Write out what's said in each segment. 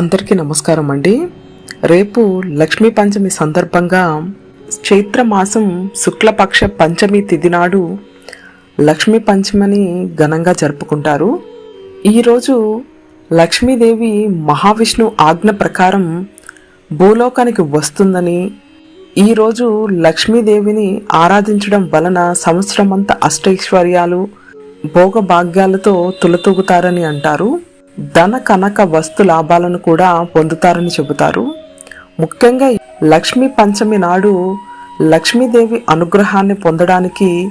అందరికీ నమస్కారం అండి. రేపు లక్ష్మీ పంచమి సందర్భంగా చైత్ర మాసం శుక్లపక్ష పంచమి తిథి నాడు లక్ష్మీ పంచమిని ఘనంగా జరుపుకుంటారు. ఈరోజు లక్ష్మీదేవి మహావిష్ణు ఆజ్ఞ ప్రకారం భూలోకానికి వస్తుందని ఈరోజు లక్ష్మీదేవిని ఆరాధించడం వలన సంవత్సరమంతా అష్టైశ్వర్యాలు భోగభాగ్యాలతో తులతూగుతారని అంటారు. ధన కనక వస్తు లాభాలను కూడా పొందుతారని చెబుతారు. ముఖ్యంగా లక్ష్మీ పంచమి నాడు లక్ష్మీదేవి అనుగ్రహాన్ని పొందడానికి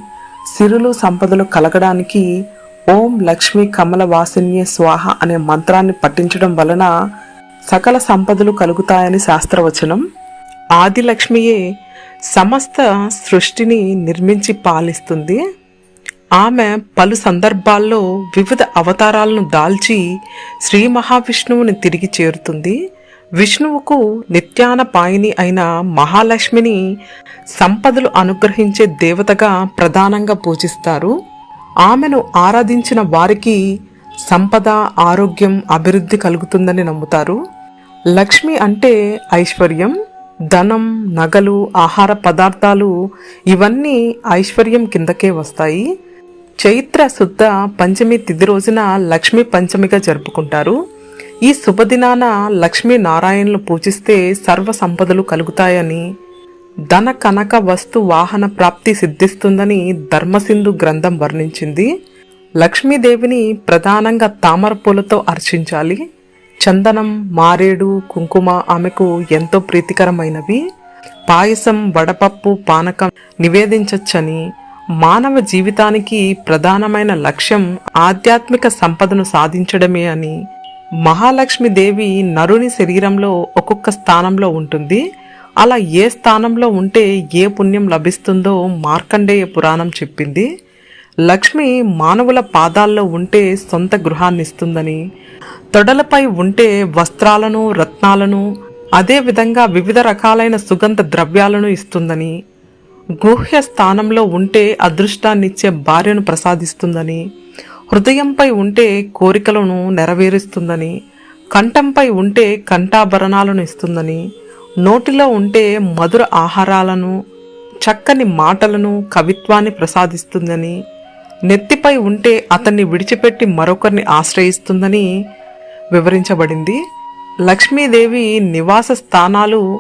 సిరులు సంపదలు కలగడానికి ఓం లక్ష్మీ కమల వాసిన్య స్వాహ అనే మంత్రాన్ని పఠించడం వలన సకల సంపదలు కలుగుతాయని శాస్త్రవచనం. ఆదిలక్ష్మియే సమస్త సృష్టిని నిర్మించి పాలిస్తుంది. ఆమె పలు సందర్భాల్లో వివిధ అవతారాలను దాల్చి శ్రీ మహావిష్ణువుని తిరిగి చేరుతుంది. విష్ణువుకు నిత్యాన పాయిని అయిన మహాలక్ష్మిని సంపదలు అనుగ్రహించే దేవతగా ప్రధానంగా పూజిస్తారు. ఆమెను ఆరాధించిన వారికి సంపద ఆరోగ్యం అభివృద్ధి కలుగుతుందని నమ్ముతారు. లక్ష్మి అంటే ఐశ్వర్యం ధనం నగలు ఆహార పదార్థాలు ఇవన్నీ ఐశ్వర్యం కిందకే వస్తాయి. చైత్ర శుద్ధ పంచమి తిథి రోజున లక్ష్మీ పంచమిగా జరుపుకుంటారు. ఈ శుభదినాన లక్ష్మీ నారాయణలు పూజిస్తే సర్వ సంపదలు కలుగుతాయని ధన కనక వస్తు వాహన ప్రాప్తి సిద్ధిస్తుందని ధర్మసింధు గ్రంథం వర్ణించింది. లక్ష్మీదేవిని ప్రధానంగా తామర పూలతో అర్చించాలి. చందనం మారేడు కుంకుమ ఆమెకు ఎంతో ప్రీతికరమైనవి. పాయసం వడపప్పు పానకం నివేదించచ్చని మానవ జీవితానికి ప్రధానమైన లక్ష్యం ఆధ్యాత్మిక సంపదను సాధించడమే అని. మహాలక్ష్మిదేవి నరుని శరీరంలో ఒక్కొక్క స్థానంలో ఉంటుంది. అలా ఏ స్థానంలో ఉంటే ఏ పుణ్యం లభిస్తుందో మార్కండేయ పురాణం చెప్పింది. లక్ష్మి మానవుల పాదాల్లో ఉంటే సొంత గృహాన్ని ఇస్తుందని. తొడలపై ఉంటే వస్త్రాలను రత్నాలను అదేవిధంగా వివిధ రకాలైన సుగంధ ద్రవ్యాలను ఇస్తుందని. గుహ్య స్థానంలో ఉంటే అదృష్టాన్నిచ్చే భార్యను ప్రసాదిస్తుందని హృదయంపై ఉంటే కోరికలను నెరవేరుస్తుందని కంఠంపై ఉంటే కంఠాభరణాలను ఇస్తుందని నోటిలో ఉంటే మధుర ఆహారాలను చక్కని మాటలను కవిత్వాన్ని ప్రసాదిస్తుందని నెత్తిపై ఉంటే అతన్ని విడిచిపెట్టి మరొకరిని ఆశ్రయిస్తుందని వివరించబడింది. లక్ష్మీదేవి నివాస స్థానాలు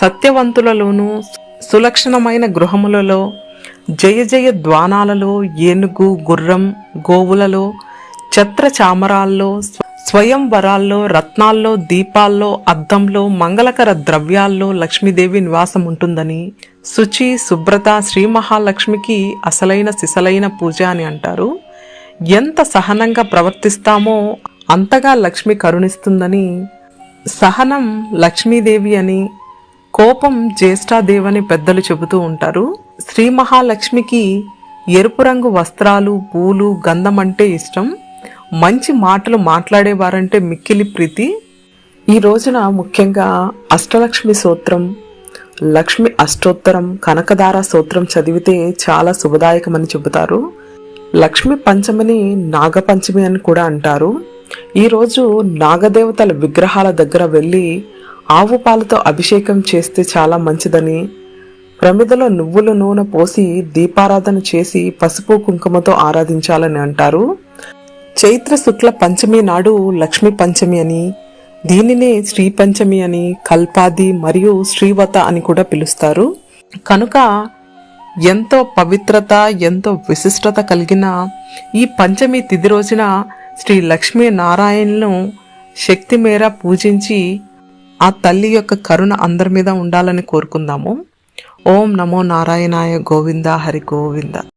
సత్యవంతులలోనూ సులక్షణమైన గృహములలో జయ జయ ద్వానాలలో ఏనుగు గుర్రం గోవులలో ఛత్ర చామరాల్లో స్వయంవరాల్లో రత్నాల్లో దీపాల్లో అద్దంలో మంగళకర ద్రవ్యాల్లో లక్ష్మీదేవి నివాసం ఉంటుందని శుచి శుభ్రత శ్రీ మహాలక్ష్మికి అసలైన సిసలైన పూజ అని అంటారు. ఎంత సహనంగా ప్రవర్తిస్తామో అంతగా లక్ష్మి కరుణిస్తుందని సహనం లక్ష్మీదేవి అని కోపం జ్యేష్ఠాదేవని పెద్దలు చెబుతూ ఉంటారు. శ్రీ మహాలక్ష్మికి ఎరుపు రంగు వస్త్రాలు పూలు గంధం అంటే ఇష్టం. మంచి మాటలు మాట్లాడేవారంటే మిక్కిలి ప్రీతి. ఈ రోజున ముఖ్యంగా అష్టలక్ష్మి సూత్రం లక్ష్మి అష్టోత్తరం కనకదార సూత్రం చదివితే చాలా శుభదాయకమని చెబుతారు. లక్ష్మి పంచమిని నాగపంచమి అని కూడా అంటారు. ఈరోజు నాగదేవతల విగ్రహాల దగ్గర వెళ్ళి ఆవు పాలతో అభిషేకం చేస్తే చాలా మంచిదని. ప్రమిదలో నువ్వుల నూనె పోసి దీపారాధన చేసి పసుపు కుంకుమతో ఆరాధించాలని అంటారు. చైత్ర శుక్ల పంచమి నాడు లక్ష్మీ పంచమి అని దీనినే శ్రీ పంచమి అని కల్పాది మరియు శ్రీవత అని కూడా పిలుస్తారు. కనుక ఎంతో పవిత్రత ఎంతో విశిష్టత కలిగిన ఈ పంచమి తిది రోజున శ్రీ లక్ష్మీ నారాయణను శక్తి మేర పూజించి ఆ తల్లి యొక్క కరుణ అందరి మీద ఉండాలని కోరుకుందాము. ఓం నమో నారాయణాయ గోవింద హరి గోవింద.